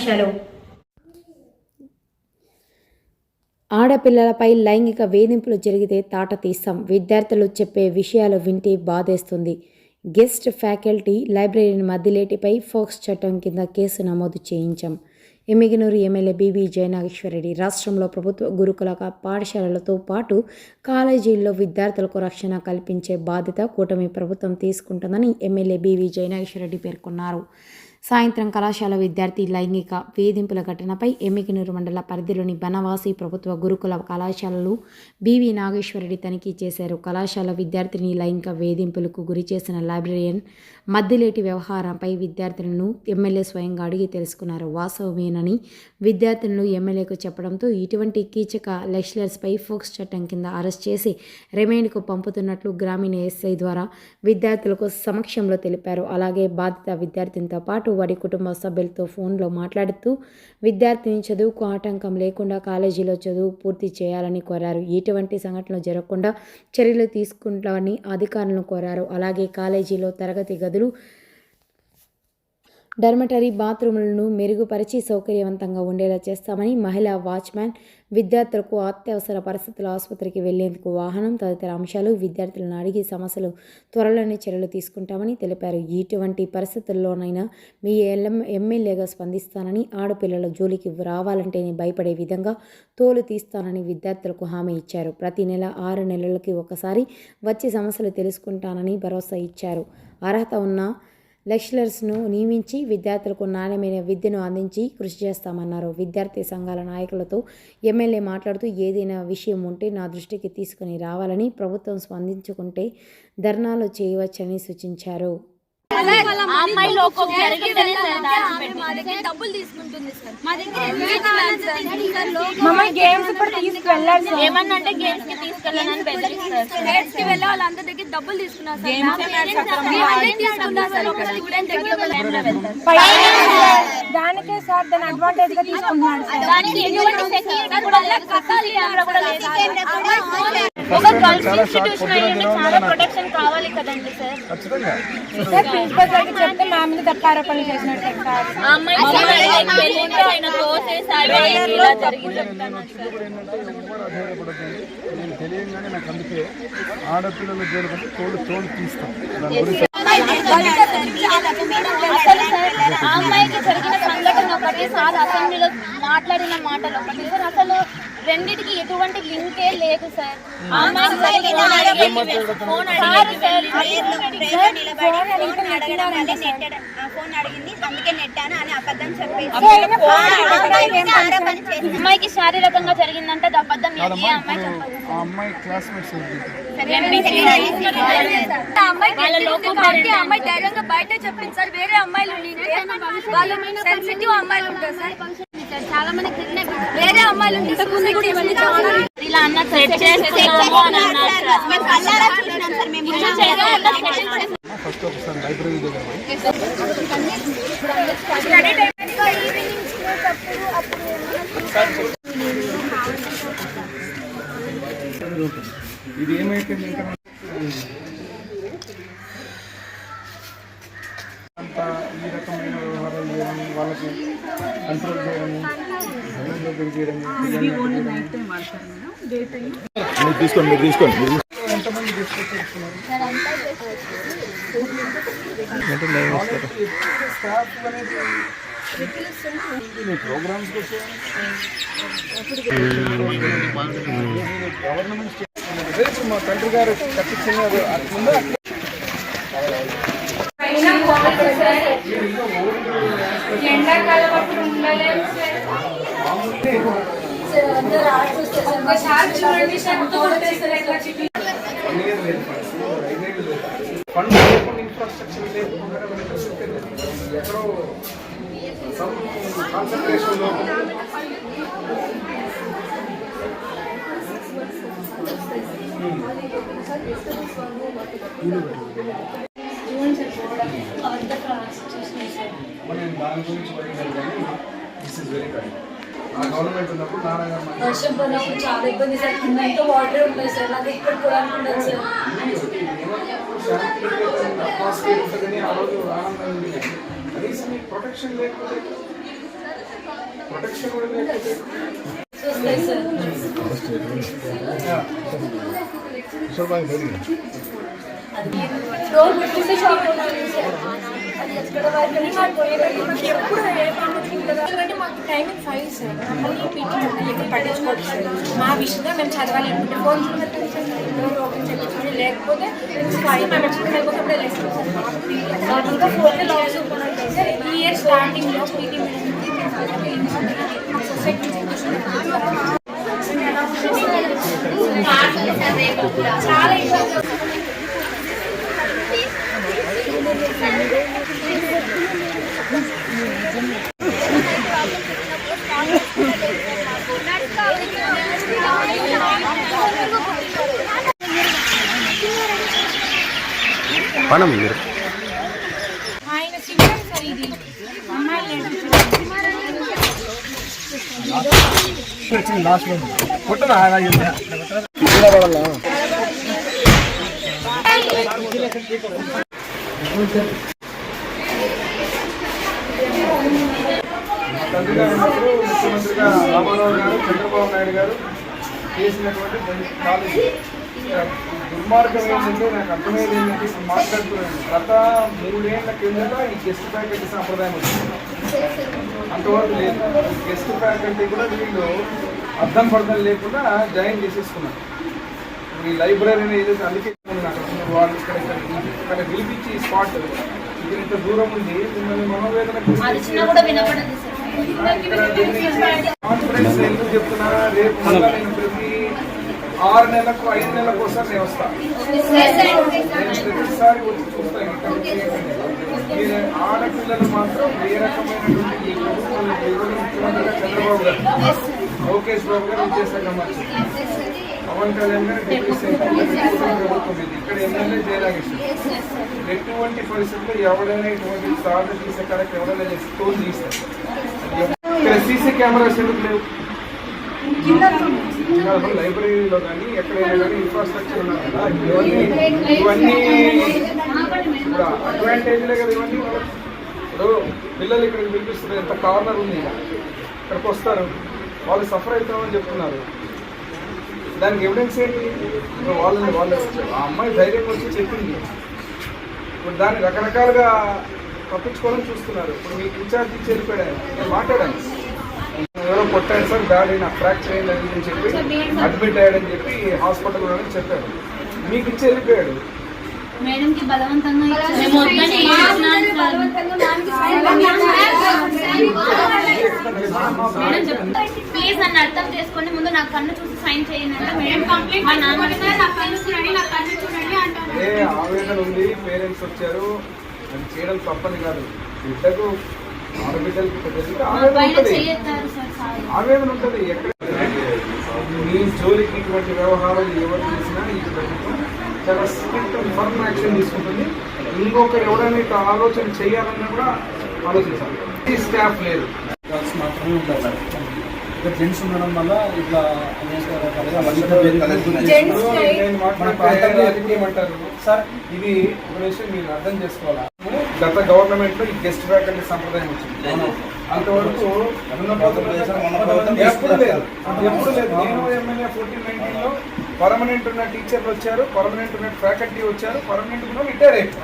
ముఖ్యాంశాలు ఆడపిల్లలపై లైంగిక వేధింపులు జరిగితే తాట తీస్తాం. విద్యార్థులు చెప్పే విషయాలు వింటే బాధేస్తుంది. గెస్ట్ ఫ్యాకల్టీ లైబ్రరీని మద్దిలేటిపై ఫోక్స్ చట్టం కింద కేసు నమోదు చేయించాం. ఎమ్మిగనూరు ఎమ్మెల్యే బీబీ జయనాగేశ్వరరెడ్డి రాష్ట్రంలో ప్రభుత్వ గురుకుల పాఠశాలలతో పాటు కాలేజీల్లో విద్యార్థులకు రక్షణ కల్పించే బాధ్యత కూటమి ప్రభుత్వం తీసుకుంటుందని ఎమ్మెల్యే బీవీ జయనాగేశ్వరరెడ్డి పేర్కొన్నారు. సాయంత్రం కళాశాల విద్యార్థి లైంగిక వేధింపుల ఘటనపై ఎమ్మికినూరు మండల పరిధిలోని బనవాసి ప్రభుత్వ గురుకుల కళాశాలలు బీవీ నాగేశ్వరరెడ్డి తనిఖీ చేశారు. కళాశాల విద్యార్థిని లైంగిక వేధింపులకు గురి చేసిన లైబ్రరియన్ మద్దిలేటి వ్యవహారంపై విద్యార్థులను ఎమ్మెల్యే స్వయంగా అడిగి తెలుసుకున్నారు. వాస్తవమేనని విద్యార్థులను ఎమ్మెల్యేకు చెప్పడంతో ఇటువంటి కీచక లెక్చరర్స్పై ఫోక్స్ చట్టం కింద అరెస్ట్ చేసి రిమైండ్కు పంపుతున్నట్లు గ్రామీణ ఎస్ఐ ద్వారా విద్యార్థులకు సమక్షంలో తెలిపారు. అలాగే బాధిత విద్యార్థినితో పాటు వారి కుటుంబ సభ్యులతో ఫోన్లో మాట్లాడుతూ విద్యార్థిని చదువుకు ఆటంకం లేకుండా కాలేజీలో చదువు పూర్తి చేయాలని కోరారు. ఎటువంటి సంఘటనలు జరగకుండా చర్యలు తీసుకుంటామని అధికారులను కోరారు. అలాగే కాలేజీలో తరగతి గదులు డర్మటరీ బాత్రూములను మెరుగుపరిచి సౌకర్యవంతంగా ఉండేలా చేస్తామని మహిళా వాచ్మ్యాన్ విద్యార్థులకు అత్యవసర పరిస్థితుల ఆసుపత్రికి వెళ్ళేందుకు వాహనం తదితర అంశాలు విద్యార్థులను అడిగి సమస్యలు త్వరలోనే చర్యలు తీసుకుంటామని తెలిపారు. ఇటువంటి పరిస్థితుల్లోనైనా మీ ఎల్ఎం ఎమ్మెల్యేగా స్పందిస్తానని ఆడపిల్లల జోలికి రావాలంటేనే భయపడే విధంగా తోలు తీస్తానని విద్యార్థులకు హామీ ఇచ్చారు. ప్రతి నెల ఆరు నెలలకి ఒకసారి వచ్చి సమస్యలు తెలుసుకుంటానని భరోసా ఇచ్చారు. అర్హత ఉన్న లెక్చరర్స్ను నియమించి విద్యార్థులకు నాణ్యమైన విద్యను అందించి కృషి చేస్తామన్నారు. విద్యార్థి సంఘాల నాయకులతో ఎమ్మెల్యే మాట్లాడుతూ ఏదైనా విషయం ఉంటే నా దృష్టికి తీసుకుని రావాలని ప్రభుత్వం స్పందించుకుంటే ధర్నాలు చేయవచ్చని సూచించారు. అమ్మాయి లోకం జరిగిందనే సార్ దాచి పెట్టింది. డబ్బులు తీసుకుంటుంది సార్. మా దగ్గర మమ్మల్ని గేమ్స్ కూడా తీసుకువెళ్ళాలి సార్. ఏమన్నా అంటే గేమ్స్కి తీసుకెళ్ళాలని బెదిరిస్తారు కి వెళ్ళే దగ్గర డబ్బులు తీసుకున్నారు సార్. దానికే సార్ దాని అడ్వాంటేజ్గా తీసుకుంటున్నాడు సార్. దానికి ఎటువంటి సెక్యూరిటీ కూడా కూడా లేదు. ఒక గర్ల్స్ ఇన్స్టిట్యూషన్ అయ్యి చాలా ప్రొటెక్షన్ కావాలి కదండి సార్ ఖచ్చితంగా. సార్ ప్రిన్సిపల్ గారికి చెప్తే మా మీద తప్ప ఆరోపణలు చేసినట్టు సార్ ఆ అమ్మాయి మమ్మల్ని పెళ్ళింటే ఆయన ఇలా జరిగింది. నేను తెలియగానే నాకు అందుకే ఆడపిల్లల జోలికంటే తోడు తోడు తీస్తాం దాని గురించి అమ్మాయికి జరిగిన సంఘటన ఒకటి సార్ అసెంబ్లీలో మాట్లాడిన మాటలు ఒకటి. సార్ అసలు రెండిటికి ఎటువంటి లింకే లేదు సార్. ఆ అమ్మాయికి జరిగిన ఫోన్ అడిగింది. సార్ ఫోన్ అడిగింది అందుకే నెట్టాను అని అబద్ధం చెప్పేసి. అమ్మాయికి శారీరకంగా జరిగిందంటే అది అబద్ధం అమ్మాయి చెప్పదు. ఆ అమ్మాయి క్లాస్మేట్స్ అమ్మాయి ధైర్యంగా బయట చెప్పింది సార్. వేరే అమ్మాయిలు వాళ్ళు అమ్మాయిలు ఉంటారు సార్. చాలా మంది వేరే అమ్మాయిలు ఉంటే ముందు కూడా ఇవన్నీ చాలా ఇలా అన్న సెట్ చేస్తున్నాము అని అన్నారు ఫస్ట్ ఒకసారి లైబ్రరీ ఇది ఏమైపోయింది? ఇంకా అంతా ఈ రకమైన వ్యవహారాలు చేయడం వాళ్ళకి తీసుకోండి మీరు తీసుకోండి ప్రోగ్రామ్స్ గవర్నమెంట్ మా తండ్రి గారు కట్టించిన అది ఎండాకాలం అప్పుడు ఉండలేము ఒకసారి చూడండి సార్ కొట్టేస్తారు ఎట్లా చిట్టి వన్ ఇయర్ లేదు ఫండ్ లేకుండా ఇన్ఫ్రాస్ట్రక్చర్ లేకుండా ఎక్కడో సమ్ కాన్సన్ట్రేషన్ మనం దాని గురించి పడినారు కానీ దిస్ ఇస్ వెరీ కరెక్ట్ ఆ గవర్నమెంట్ ఉన్నప్పుడు నారాయణ గారు వర్షం పడినప్పుడు చాలా ఇబ్బంది సార్ కింద ఎంతో వాటర్ ఉంటుంది సార్ అది ఇక్కడ కూడా అనుకుంటాను సార్ అట్మాస్ఫియర్ ఉంటుందని ఆ రోజు ఆనందం ఉంది కనీసం మీకు ప్రొటెక్షన్ లేకపోతే ప్రొటెక్షన్ కూడా లేకపోతే డోర్ పెట్టుకుంటే షాప్ ఉంటుంది సార్ అది ఎక్కడ వరకు మాకు పోయేటప్పుడు ఎప్పుడు ఏ పండుగ కదా ఎందుకంటే మాకు టైమింగ్ ఫైవ్ సార్ మళ్ళీ పీటీ ఎప్పుడు పట్టించుకోవచ్చు సార్ మా విషయంగా మేము చదవాలనుకుంటే ఫోన్ చూడండి డోర్ ఓపెన్ చేయించుకొని లేకపోతే ఫైవ్ మేము ఎక్కడ లేకపోతే లేస్తాం సార్ నార్మల్గా ఫోన్లో లాస్ ఓపెన్ అవుతాయి సార్ ఈ ఇయర్ స్టార్టింగ్లో పీటీ సొసైటీ చాలా ఇబ్బంది లాస్ట్ కొట్టనా తండ్రిగా ఉన్నప్పుడు ముఖ్యమంత్రిగా రామారావు గారు చంద్రబాబు నాయుడు గారు చేసినటువంటి పాలసీ దుర్మార్గం ఏంటంటే నాకు అర్థమయ్యేది ఏంటంటే ఇప్పుడు మాట్లాడుతున్నాను. గత మూడేళ్ళ కిందట ఈ గెస్ట్ ఫ్యాకల్టీ సాంప్రదాయం వచ్చింది. అంతవరకు లేదు. గెస్ట్ ఫ్యాకల్టీ కూడా వీళ్ళు అర్థం పర్థం లేకుండా జాయిన్ చేసేసుకున్నారు. ఈ లైబ్రరీని ఏదైతే అందుకే నాకు వాళ్ళు ఇక్కడ ఇక్కడ పిలిపించి స్పాట్ ఇది ఇంత దూరం ఉంది మిమ్మల్ని మనోవేదన కాన్ఫరెన్స్ ఎందుకు చెప్తున్నారా? రేపు మళ్ళా నేను ప్రతి ఆరు నెలలకు ఐదు నెలలకు ఒకసారి నేను వస్తాను నేను ప్రతిసారి వచ్చి చూస్తాను మీరు ఆడపిల్లలు మాత్రం ఏ రకమైనటువంటి ముఖ్యమంత్రిగా చంద్రబాబు గారు లోకేష్ బాబు గారు విజయసాగర్ మార్చి పవన్ కళ్యాణ్ గారు డిప్యూటీ ప్రభుత్వం ఇది. ఇక్కడ ఎమ్మెల్యే జయరాగేశ్వర్. ఎటువంటి పరిస్థితుల్లో ఎవరైనా ఇటువంటి సాధన తీసే కాడకి ఎవరైనా చేసి తోలు తీస్తారు. ఇక్కడ సీసీ కెమెరాస్ ఎందుకు లేవు? లైబ్రరీలో కానీ ఎక్కడైనా కానీ ఇన్ఫ్రాస్ట్రక్చర్ ఉన్నారు కదా ఇవన్నీ ఇవన్నీ ఇప్పుడు అడ్వాంటేజ్లే కదా ఇవన్నీ. ఇప్పుడు పిల్లలు ఇక్కడికి పిలిపిస్తున్నారు ఎంత కార్నర్ ఉంది. ఇక్కడికి వస్తారు. వాళ్ళు సఫర్ అవుతామని చెప్తున్నారు. దానికి ఎవిడెన్స్ ఏంటి? ఇప్పుడు వాళ్ళని వాళ్ళు ఆ అమ్మాయి ధైర్యం వచ్చి చెప్పింది. ఇప్పుడు దాన్ని రకరకాలుగా తప్పించుకోవాలని చూస్తున్నారు. ఇప్పుడు మీకు ఇన్ఛార్జ్ ఇచ్చి వెళ్ళిపోయాడు నేను మాట్లాడాను. కొట్టాడు సార్ బ్యాడ్ నా ఫ్రాక్చర్ అయింది అని చెప్పి అడ్మిట్ అయ్యాడని చెప్పి హాస్పిటల్ అని చెప్పాడు. మీకు ఇచ్చి వెళ్ళిపోయాడు. మేడం కి బలవంతంగా ప్లీజ్ నన్ను అర్థం చేసుకోండి. ముందు నా కన్ను చూసి సైన్ చేయండి అంటే మేడం కంప్లీట్ మా నాన్న నా కన్ను చూడండి నా కన్ను చూడండి అంటారు ఏ ఆవేదన ఉంది? పేరెంట్స్ వచ్చారు. అది చేయడం తప్పని కాదు. బిడ్డకు పెద్దలకి ఆవేదన ఉంటుంది. ఎక్కడ మీ జోలికి ఇటువంటి వ్యవహారాలు ఎవరు చేసినా ఈ ప్రభుత్వం చాలా స్ట్రిక్ట్ ఫర్మ్ యాక్షన్ తీసుకుంటుంది. ఇంకొకరు ఎవరైనా ఇట్లా ఆలోచన చేయాలన్నా కూడా ఆలోచించాలి. ఈ స్టాఫ్ లేదు. గర్ల్స్ మాత్రమే ఉంటారు సార్ ఇక్కడ జెంట్స్ ఉండడం వల్ల ఇట్లా రాజకీయం అంటారు. సార్ ఇది ఒక విషయం మీరు అర్థం చేసుకోవాలా? గత గవర్నమెంట్లో ఈ గెస్ట్ ఫ్యాకల్టీ సంప్రదాయం వచ్చింది. అంతవరకు ఎప్పుడు లేదు. ఎప్పుడు లేదు. నేను ఎమ్మెల్యే ఫోర్టీన్ నైన్టీన్లో పర్మనెంట్ ఉన్న టీచర్లు వచ్చారు. పర్మనెంట్ ఉన్న ఫ్యాకల్టీ వచ్చారు. పర్మనెంట్ ఉన్న రిటైర్ తెచ్చి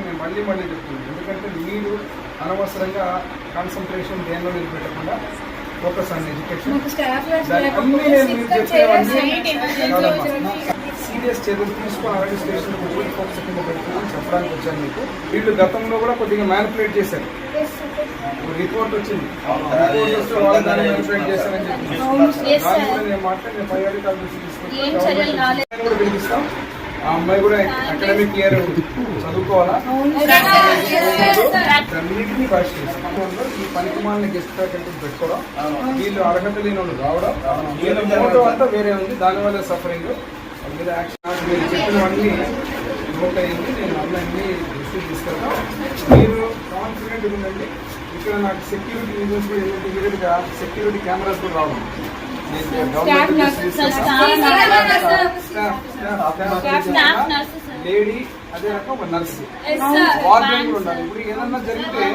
నేను మళ్ళీ మళ్ళీ చెప్తున్నాను. ఎందుకంటే మీరు అనవసరంగా కాన్సన్ట్రేషన్ దేనిలో నిలబెట్టకుండా ఫోకస్ ఆన్ ఎడ్యుకేషన్ సీరియస్ చర్యలు తీసుకొని అలాగే స్టేషన్ ఫోకస్ కింద పెట్టుకుని చెప్పడానికి వచ్చాను మీకు. వీళ్ళు గతంలో కూడా కొద్దిగా మ్యానిపులేట్ చేశారు. రిపోర్ట్ వచ్చింది. రిపోర్ట్ వస్తే వాళ్ళు దాన్ని మ్యానిపులేట్ చేశారని చెప్పి. నేను మాట్లాడి నేను పై అధికారులు కూడా పిలిపిస్తాం. ఆ అమ్మాయి కూడా అకాడమిక్ ఇయర్ చదువుకోవాలా అన్నింటినీ పరిష్కరిస్తాం ఈ పనికిమాలని గెస్ట్ ఫ్యాకల్టీ పెట్టుకోవడం వీళ్ళు అర్హత లేని వాళ్ళు రావడం వీళ్ళ మోటో అంతా వేరే ఉంది. దానివల్ల సఫరింగ్ మీద యాక్షన్ మీరు చెప్పినవన్నీ నోట్ అయ్యింది. నేను అన్నీ దృష్టికి తీసుకెళ్తాం మీరు కాన్ఫిడెంట్ ఉండండి. ఇక్కడ నాకు సెక్యూరిటీ రీజన్స్ కూడా ఏంటంటే ఇమీడియట్గా సెక్యూరిటీ కెమెరాస్ కూడా రావడం. గవర్నమెంట్ లేడీ అదే రకం ఒక నర్సు. వార్డెన్ కూడా ఉండాలి. ఇప్పుడు ఏదన్నా జరిగితే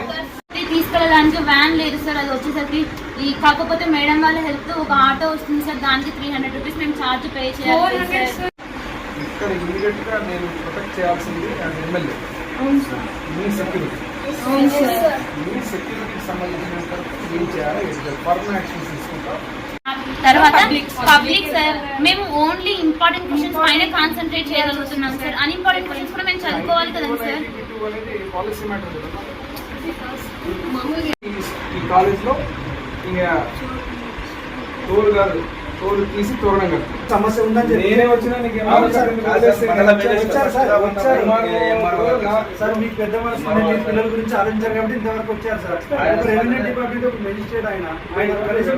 తీసుకెళ్ళడానికి వ్యాన్ లేదు సార్ అది వచ్చేసరికి ఈ కాకపోతే మేడం వాళ్ళ హెల్ప్ ఒక ఆటో వస్తుంది సార్ దానికి త్రీ హండ్రెడ్ రూపీస్ మేము ఛార్జ్ పే చేయాలి ఇక్కడ ఇమీడియట్గా నేను ప్రొటెక్ట్ చేయాల్సింది ఎమ్మెల్యే మీ సెక్యూరిటీ మీ సెక్యూరిటీకి సంబంధించిన ఏం చేయాలి? యాక్షన్స్ తీసుకుంటాం? తర్వాత పబ్లిక్ సార్ మేము ఓన్లీ ఇంపార్టెంట్ క్వశ్చన్స్ పైన కాన్సన్ట్రేట్ చేయగలుగుతున్నాం సార్ అన్ఇంపార్టెంట్ క్వశ్చన్స్ కూడా మేము చదువుకోవాలి కదండి సార్ ఈ- ఈ కాలేజ్లో ఇక తోలు కాదు తీసి తోరణం కట్టు సమస్య ఉందని చెప్పి. నేనే వచ్చినా నీకు సార్. వచ్చారు, సార్, వచ్చారు. సార్ మీకు పెద్ద మనసు మీ పిల్లల గురించి ఆలోచించారు కాబట్టి ఇంతవరకు వచ్చారు సార్. ఒక రెవెన్యూ డిపార్ట్మెంట్ ఒక మెజిస్ట్రేట్ ఆయన. ఆయన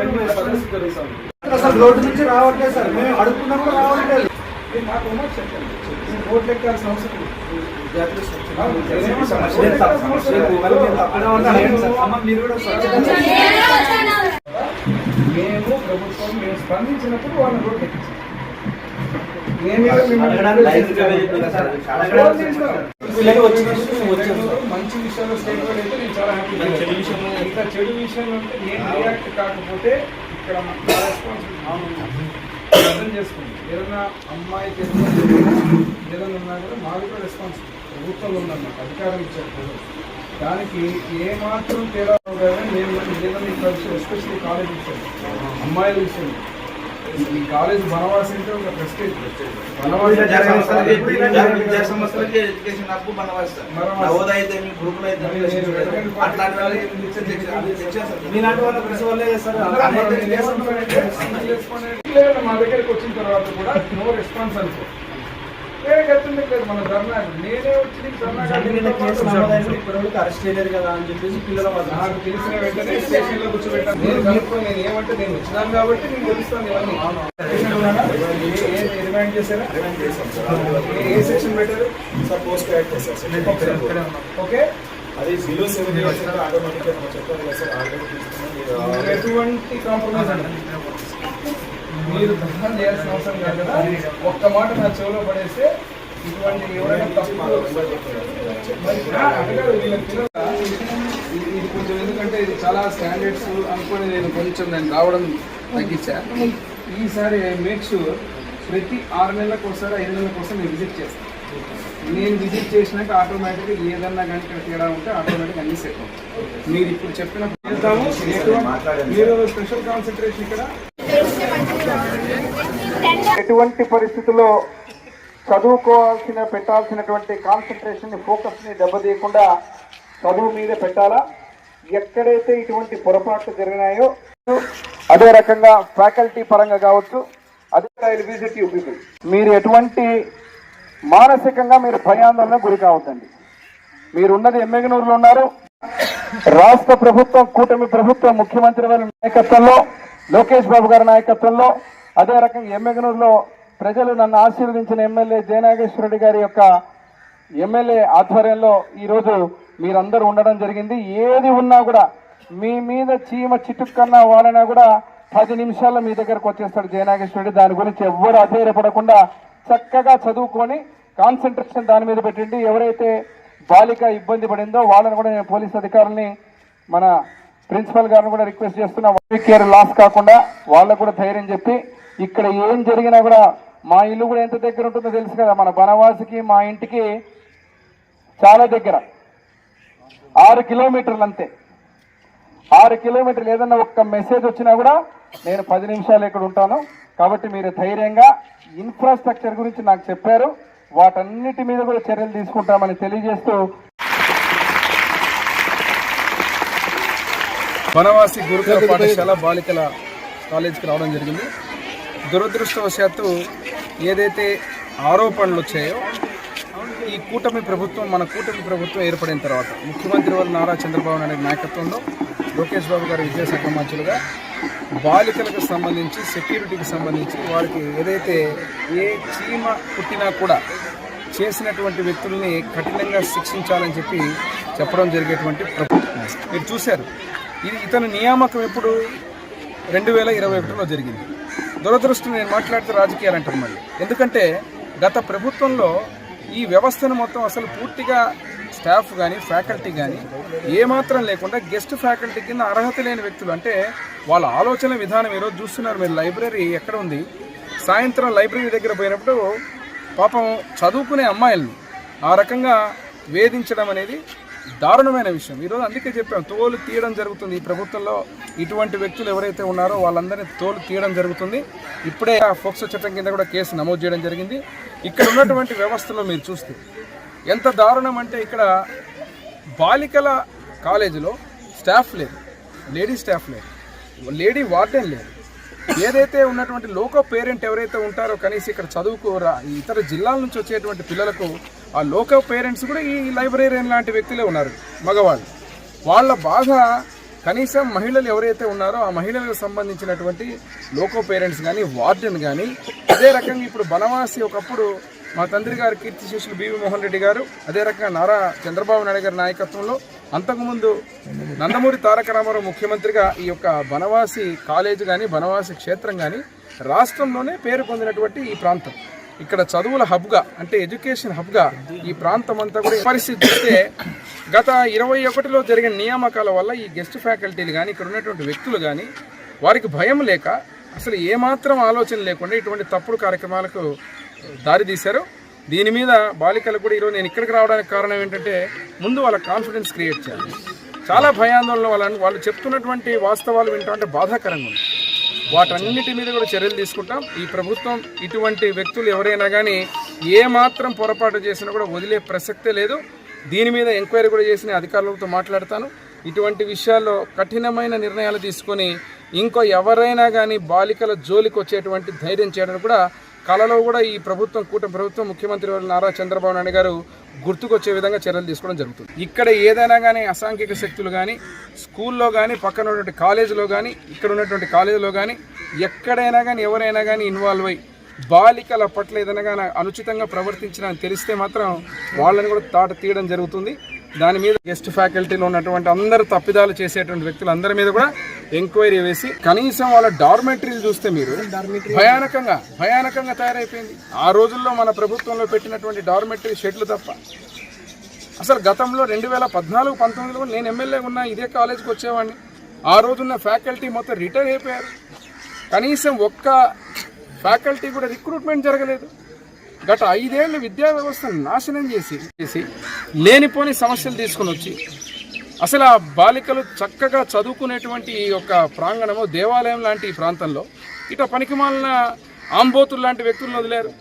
మీకు రెస్పాన్స్ జరుగుతుంది. అసలు రోడ్డు నుంచి రావట్లేదు సార్. మేము అడుగుతున్నా కూడా రావట్లేదు. రోడ్లు ఎక్కాల్సిన అవసరం లేదు. నేను తప్పు- సమస్య మీరు. అమ్మ కూడా మేము ప్రభుత్వం మేము స్పందించినప్పుడు వాళ్ళని రోడ్లు ఎక్కించాం. మంచి విషయాలు స్టేట్ వైడ్ అయితే నేను చాలా హ్యాపీ ఇంకా చెడు విషయంలో అంటే నేను రియాక్ట్ కాకపోతే ఇక్కడ రెస్పాన్సిబిలిటీ అర్థం చేసుకోండి. ఏదైనా అమ్మాయికి ఏదైనా ఉన్నా కూడా మాది కూడా రెస్పాన్సిబిలిటీ ప్రభుత్వంలో ఉందన్నమాట అధికారం ఇచ్చారు. దానికి ఏ మాత్రం తేడా కానీ నేను ఏదైనా ఇక్కడ ఎస్పెషల్లీ కాలేజ్ విషయం అమ్మాయిల విషయం ఈ కాలేజ్ బనవాసి అంటే ఒక ప్రెస్టేజ్ మా దగ్గరికి వచ్చిన తర్వాత కూడా నో రెస్పాన్స్ అనుకో. అరెస్ట్ చేయలేదు కదా అని చెప్పేసి పిల్లల వాళ్ళు నాకు తెలిసిన వెంటనే స్టేషన్లో కూర్చోబెట్టాను. నేను కనుక్కో నేను ఏమంటే నేను వచ్చినాను కాబట్టి నేను తెలుస్తాను ఇవన్నీ. రిమాండ్ చేశారా? ఏ- సెక్షన్ పెట్టారు? సార్ పోస్ట్ యాక్ట్ చేశారు. సార్ ఓకే, అది జీరో సెవెన్ ఆటోమేటిక్గా కదా సార్ ఆల్రెడీ తీసుకున్నాం. మీరు ఎటువంటి కాంప్రమైజ్ అండి? మీరు ధర్నా చేయాల్సిన అవసరం లేదు కదా. ఒక్క మాట నా చెవిలో పడేస్తే ఇటువంటి ఎవరైనా తప్పు అడగదు? ఇది కొంచెం ఎందుకంటే ఇది చాలా స్టాండర్డ్స్ అనుకొని నేను కొంచెం నేను రావడం తగ్గించా. ఈసారి మేక్ షూర్ ప్రతి ఆరు నెలలకు ఒకసారి ఐదు నెలలకు ఒకసారి నేను విజిట్ చేస్తాను నేను విజిట్ చేసినాక ఆటోమేటిక్గా ఏదన్నా కానీ ఇక్కడ తేడా ఉంటే ఆటోమేటిక్ అన్ని సెట్ మీరు ఇప్పుడు చెప్పిన మీరు స్పెషల్ కాన్సన్ట్రేషన్ ఇక్కడ ఎటువంటి పరిస్థితుల్లో చదువుకోవాల్సిన పెట్టాల్సినటువంటి కాన్సన్ట్రేషన్ ఫోకస్ని దెబ్బతీయకుండా చదువు మీద పెట్టాలా? ఎక్కడైతే ఇటువంటి పొరపాట్లు జరిగినాయో అదే రకంగా ఫ్యాకల్టీ పరంగా కావచ్చు అదే విజిట్ యూ పీపుల్ మీరు ఎటువంటి మానసికంగా మీరు భయాందోళన గురి కావద్దండి. మీరున్నది ఎమ్మెగనూరులో ఉన్నారు. రాష్ట్ర ప్రభుత్వం కూటమి ప్రభుత్వం ముఖ్యమంత్రి వారి నాయకత్వంలో లోకేష్ బాబు గారి నాయకత్వంలో అదే రకంగా ఎమ్మెగనూరులో ప్రజలు నన్ను ఆశీర్వదించిన ఎమ్మెల్యే జయనాగేశ్వరరెడ్డి గారి యొక్క ఎమ్మెల్యే ఆధ్వర్యంలో ఈరోజు మీరందరూ ఉండడం జరిగింది. ఏది ఉన్నా కూడా మీ మీద చీమ చిటుక్కన్నా వాడినా కూడా పది నిమిషాల్లో మీ దగ్గరకు వచ్చేస్తాడు జయనాగేశ్వరుడు దాని గురించి ఎవ్వరు అధైర్యపడకుండా చక్కగా చదువుకొని కాన్సన్ట్రేషన్ దాని మీద పెట్టండి. ఎవరైతే బాలిక ఇబ్బంది పడిందో వాళ్ళని కూడా నేను పోలీస్ అధికారుల్ని మన ప్రిన్సిపల్ గారిని కూడా రిక్వెస్ట్ చేస్తున్నా కేర్ లాస్ కాకుండా వాళ్ళకు కూడా ధైర్యం చెప్పి ఇక్కడ ఏం జరిగినా కూడా మా ఇల్లు కూడా ఎంత దగ్గర ఉంటుందో తెలుసు కదా మన బనవాసికి మా ఇంటికి చాలా దగ్గర. ఆరు కిలోమీటర్లు అంతే. ఆరు కిలోమీటర్లు ఏదన్నా ఒక్క మెసేజ్ వచ్చినా కూడా నేను పది నిమిషాలు ఇక్కడ ఉంటాను. కాబట్టి మీరు ధైర్యంగా ఇన్ఫ్రాస్ట్రక్చర్ గురించి నాకు చెప్పారు. వాటన్నిటి మీద కూడా చర్యలు తీసుకుంటామని తెలియజేస్తూ వనవాసి గురుకుల పాఠశాల బాలికల కాలేజీకి రావడం జరిగింది. దురదృష్టవశాత్తు ఏదైతే ఆరోపణలు వచ్చాయో ఈ కూటమి ప్రభుత్వం మన కూటమి ప్రభుత్వం ఏర్పడిన తర్వాత ముఖ్యమంత్రి వారు నారా చంద్రబాబు నాయుడు నాయకత్వంలో లోకేష్ బాబు గారు విద్యాశాఖ మంత్రులుగా బాలికలకు సంబంధించి సెక్యూరిటీకి సంబంధించి వారికి ఏదైతే ఏ చీమ పుట్టినా కూడా చేసినటువంటి వ్యక్తుల్ని కఠినంగా శిక్షించాలని చెప్పి చెప్పడం జరిగేటువంటి ప్రభుత్వం. మీరు చూశారు. ఇది ఇతని నియామకం ఎప్పుడు? రెండు వేల ఇరవై ఒకటిలో జరిగింది. దురదృష్టం నేను మాట్లాడితే రాజకీయాలు అంటారు మళ్ళీ. ఎందుకంటే గత ప్రభుత్వంలో ఈ వ్యవస్థను మొత్తం అసలు పూర్తిగా స్టాఫ్ కానీ ఫ్యాకల్టీ కానీ ఏమాత్రం లేకుండా గెస్ట్ ఫ్యాకల్టీ కింద అర్హత లేని వ్యక్తులు. అంటే వాళ్ళ ఆలోచన విధానం ఈరోజు చూస్తున్నారు మీరు. లైబ్రరీ ఎక్కడ ఉంది? సాయంత్రం లైబ్రరీ దగ్గర పోయినప్పుడు పాపం చదువుకునే అమ్మాయిల్ని ఆ రకంగా వేధించడం అనేది దారుణమైన విషయం. ఈరోజు అందుకే చెప్పాం తోలు తీయడం జరుగుతుంది. ఈ ప్రభుత్వంలో ఇటువంటి వ్యక్తులు ఎవరైతే ఉన్నారో వాళ్ళందరినీ తోలు తీయడం జరుగుతుంది. ఇప్పుడే ఆ ఫోక్సో చట్టం కింద కూడా కేసు నమోదు చేయడం జరిగింది. ఇక్కడ ఉన్నటువంటి వ్యవస్థలో మీరు చూస్తే ఎంత దారుణం అంటే ఇక్కడ బాలికల కాలేజీలో స్టాఫ్ లేదు. లేడీ స్టాఫ్ లేదు. లేడీ వార్డెన్ లేదు. ఏదైతే ఉన్నటువంటి లోకో పేరెంట్ ఎవరైతే ఉంటారో కనీసం ఇక్కడ చదువుకోరా ఇతర జిల్లాల నుంచి వచ్చేటువంటి పిల్లలకు ఆ లోకో పేరెంట్స్ కూడా ఈ లైబ్రేరియన్ లాంటి వ్యక్తులే ఉన్నారు మగవాళ్ళు. వాళ్ళ బాధ కనీసం మహిళలు ఎవరైతే ఉన్నారో ఆ మహిళలకు సంబంధించినటువంటి లోకో పేరెంట్స్ కానీ వార్డెన్ కానీ అదే రకంగా ఇప్పుడు బనవాసి ఒకప్పుడు మా తండ్రి గారు కీర్తి శిష్యులు బివి మోహన్ రెడ్డి గారు. అదే రకంగా నారా చంద్రబాబు నాయుడు గారి నాయకత్వంలో అంతకుముందు నందమూరి తారక రామారావు ముఖ్యమంత్రిగా ఈ యొక్క బనవాసి కాలేజ్ కానీ బనవాసి క్షేత్రం కానీ రాష్ట్రంలోనే పేరు పొందినటువంటి ఈ ప్రాంతం. ఇక్కడ చదువుల హబ్గా అంటే ఎడ్యుకేషన్ హబ్గా ఈ ప్రాంతం అంతా కూడా పరిస్థితి చూస్తే గత ఇరవై ఒకటిలో జరిగిన నియామకాల వల్ల ఈ గెస్ట్ ఫ్యాకల్టీలు కానీ ఇక్కడ ఉన్నటువంటి వ్యక్తులు కానీ వారికి భయం లేక అసలు ఏమాత్రం ఆలోచన లేకుండా ఇటువంటి తప్పుడు కార్యక్రమాలకు దారి తీశారు. దీని మీద బాలికలు కూడా ఈరోజు నేను ఇక్కడికి రావడానికి కారణం ఏంటంటే ముందు వాళ్ళ కాన్ఫిడెన్స్ క్రియేట్ చేయాలి. చాలా భయాందోళన వాళ్ళని వాళ్ళు చెప్తున్నటువంటి వాస్తవాలు వింటామంటే బాధాకరంగా ఉంది వాటన్నిటి మీద కూడా చర్యలు తీసుకుంటాం. ఈ ప్రభుత్వం ఇటువంటి వ్యక్తులు ఎవరైనా కానీ ఏ మాత్రం పొరపాటు చేసినా కూడా వదిలే ప్రసక్తే లేదు. దీని మీద ఎంక్వైరీ కూడా చేసిన అధికారులతో మాట్లాడతాను. ఇటువంటి విషయాల్లో కఠినమైన నిర్ణయాలు తీసుకొని ఇంకో ఎవరైనా కానీ బాలికల జోలికి వచ్చేటువంటి ధైర్యం చేయడానికి కూడా కళలో కూడా ఈ ప్రభుత్వం కూటమి ప్రభుత్వం ముఖ్యమంత్రి నారా చంద్రబాబు నాయుడు గారు గుర్తుకొచ్చే విధంగా చర్యలు తీసుకోవడం జరుగుతుంది. ఇక్కడ ఏదైనా కానీ అసాంఘిక శక్తులు కానీ స్కూల్లో కానీ పక్కన ఉన్నటువంటి కాలేజీలో కానీ ఇక్కడ ఉన్నటువంటి కాలేజీలో కానీ ఎక్కడైనా కానీ ఎవరైనా కానీ ఇన్వాల్వ్ అయ్యి బాలికల పట్ల ఏదైనా కానీ అనుచితంగా ప్రవర్తించిన తెలిస్తే మాత్రం వాళ్ళని కూడా తాట తీయడం జరుగుతుంది. దాని మీద గెస్ట్ ఫ్యాకల్టీలో ఉన్నటువంటి అందరు తప్పిదాలు చేసేటువంటి వ్యక్తులు అందరి మీద కూడా ఎంక్వైరీ వేసి కనీసం వాళ్ళ డార్మెటరీలు చూస్తే మీరు భయానకంగా భయానకంగా తయారైపోయింది. ఆ రోజుల్లో మన ప్రభుత్వంలో పెట్టినటువంటి డార్మెటరీ షెడ్లు తప్ప. అసలు గతంలో రెండు వేల పద్నాలుగు పంతొమ్మిదిలో నేను ఎమ్మెల్యే ఉన్నా ఇదే కాలేజ్కి వచ్చేవాడిని. ఆ రోజున్న ఫ్యాకల్టీ మొత్తం రిటైర్ అయిపోయారు. కనీసం ఒక్క ఫ్యాకల్టీ కూడా రిక్రూట్మెంట్ జరగలేదు. గత ఐదేళ్ళు విద్యా వ్యవస్థను నాశనం చేసి చేసి లేనిపోని సమస్యలు తీసుకొని వచ్చి అసలు ఆ బాలికలు చక్కగా చదువుకునేటువంటి ఈ యొక్క ప్రాంగణము దేవాలయం లాంటి ఈ ప్రాంతంలో ఇట పనికిమాలిన ఆంబోతులు లాంటి వ్యక్తులను వదిలేరు.